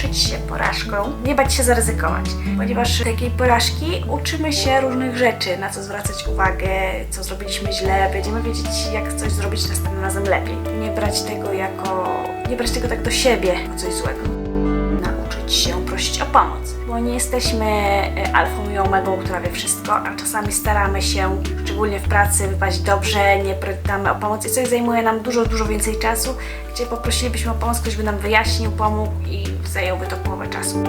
cieszyć się porażką, nie bać się zaryzykować, ponieważ z takiej porażki uczymy się różnych rzeczy, na co zwracać uwagę, co zrobiliśmy źle, będziemy wiedzieć, jak coś zrobić następnym razem lepiej. Nie brać tego jako, nie brać tego tak do siebie, jako coś złego. Nauczyć się prosić o pomoc, bo nie jesteśmy e, alfą i omegą, która wie wszystko, a czasami staramy się, szczególnie w pracy, wypaść dobrze, nie pytamy o pomoc i coś zajmuje nam dużo, dużo więcej czasu, gdzie poprosilibyśmy o pomoc, ktoś by nam wyjaśnił, pomógł i zajęłoby to połowę czasu.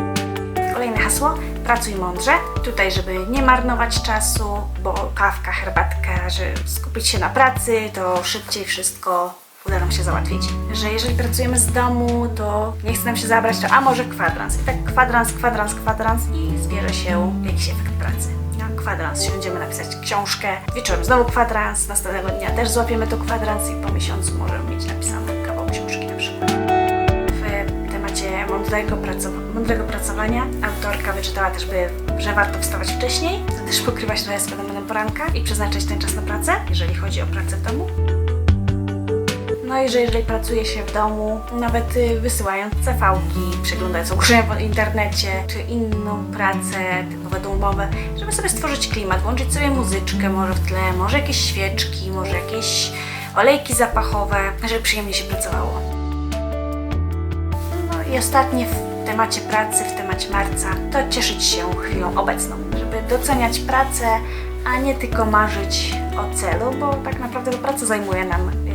Kolejne hasło, pracuj mądrze. Tutaj, żeby nie marnować czasu, bo kawka, herbatka, że skupić się na pracy, to szybciej wszystko uda nam się załatwić. Że jeżeli pracujemy z domu, to nie chce nam się zabrać, to a może kwadrans. I tak kwadrans, kwadrans, kwadrans i zbierze się jakiś efekt pracy. Na kwadrans siądziemy napisać książkę, wieczorem znowu kwadrans, następnego dnia też złapiemy to kwadrans i po miesiącu możemy mieć napisane kawał książki na przykład w temacie mądrego, pracow- mądrego pracowania. Autorka wyczytała też, by, że warto wstawać wcześniej, też pokrywać trochę z fenomenem poranka i przeznaczać ten czas na pracę, jeżeli chodzi o pracę w domu. No i że jeżeli pracuje się w domu, nawet y, wysyłając CV-ki, przeglądając ogłoszenia w internecie, czy inną pracę typowe domowe, żeby sobie stworzyć klimat, włączyć sobie muzyczkę może w tle, może jakieś świeczki, może jakieś olejki zapachowe, żeby przyjemnie się pracowało. No i ostatnie w temacie pracy, w temacie marca, to cieszyć się chwilą obecną, żeby doceniać pracę, a nie tylko marzyć o celu, bo tak naprawdę praca zajmuje nam